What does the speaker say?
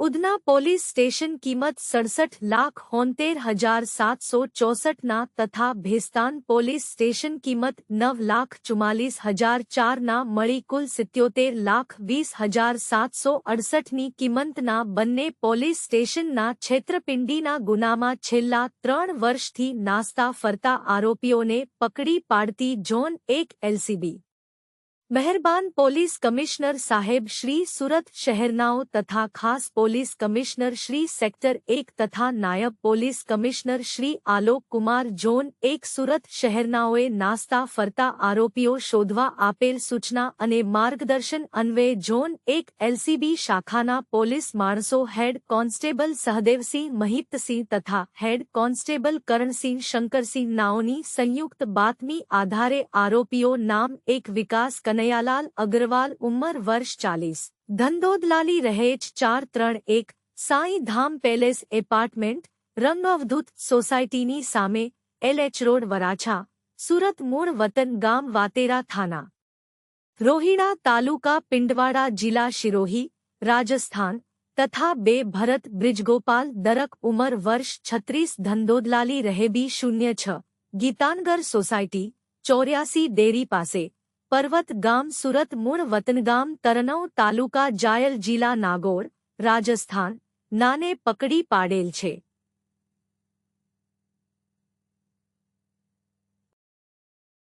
Udhna police station કિંમત સડસઠ લાખ હોંતેર હજાર સાતસો ચોસઠના તથા ભેસ્તાન પોલીસ સ્ટેશન કિંમત નવ લાખ ચુમ્માલીસ હજાર ચારના મળી કુલ સિત્યોતેર લાખ વીસ હજાર સાતસો અડસઠની કિંમતના બંને પોલીસ સ્ટેશનના છેતરપિંડીના ગુનામાં છેલ્લા ત્રણ વર્ષથી નાસ્તા ફરતા આરોપીઓને પકડી પાડતી ઝોન એક એલસીબી મહેરબાન પોલીસ કમિશનર સાહેબ શ્રી સુરત શહેરનાઓ તથા ખાસ પોલીસ કમિશનર શ્રી સેક્ટર એક તથા નાયબ police commissioner Shri Alok Kumar zone એક સુરત શહેરનાઓએ નાસ્તા ફરતા આરોપીઓ શોધવા આપેલ સૂચના અને માર્ગદર્શન અન્વયે ઝોન એક એલસીબી શાખાના પોલીસ માણસો હેડ કોન્સ્ટેબલ સહદેવસિંહ મહિતસિંહ તથા હેડ કોન્સ્ટેબલ કરણસિંહ શંકરસિંહ નાઓની સંયુક્ત બાતમી આધારે આરોપીઓ નામ એક વિકાસ કનૈયાલાલ અગ્રવાલ ઉંમર વર્ષ ચાલીસ ધંધોદલાલી રહેજ ચાર ત્રણ એક સાંઈ ધામ પેલેસ એપાર્ટમેન્ટ રંગઅવધૂત સોસાયટીની સામે એલએચ રોડ વરાછા સુરત મૂળ વતન ગામ વાતેરા થાના રોહિણા તાલુકા પિંડવાડા જિલ્લા શિરોહી રાજસ્થાન તથા બે ભરત બ્રિજગોપાલ દરક ઉંમર વર્ષ છત્રીસ ધંધોદલાલી રહેબી શૂન્ય છ ગીતાનગર સોસાયટી ચોર્યાસી ડેરી પાસે પર્વત ગામ સુરત મૂળ વતનગામ તરનૌ તાલુકા જાયલ જિલ્લા નાગોર, રાજસ્થાન, નાને પકડી પાડેલ છે.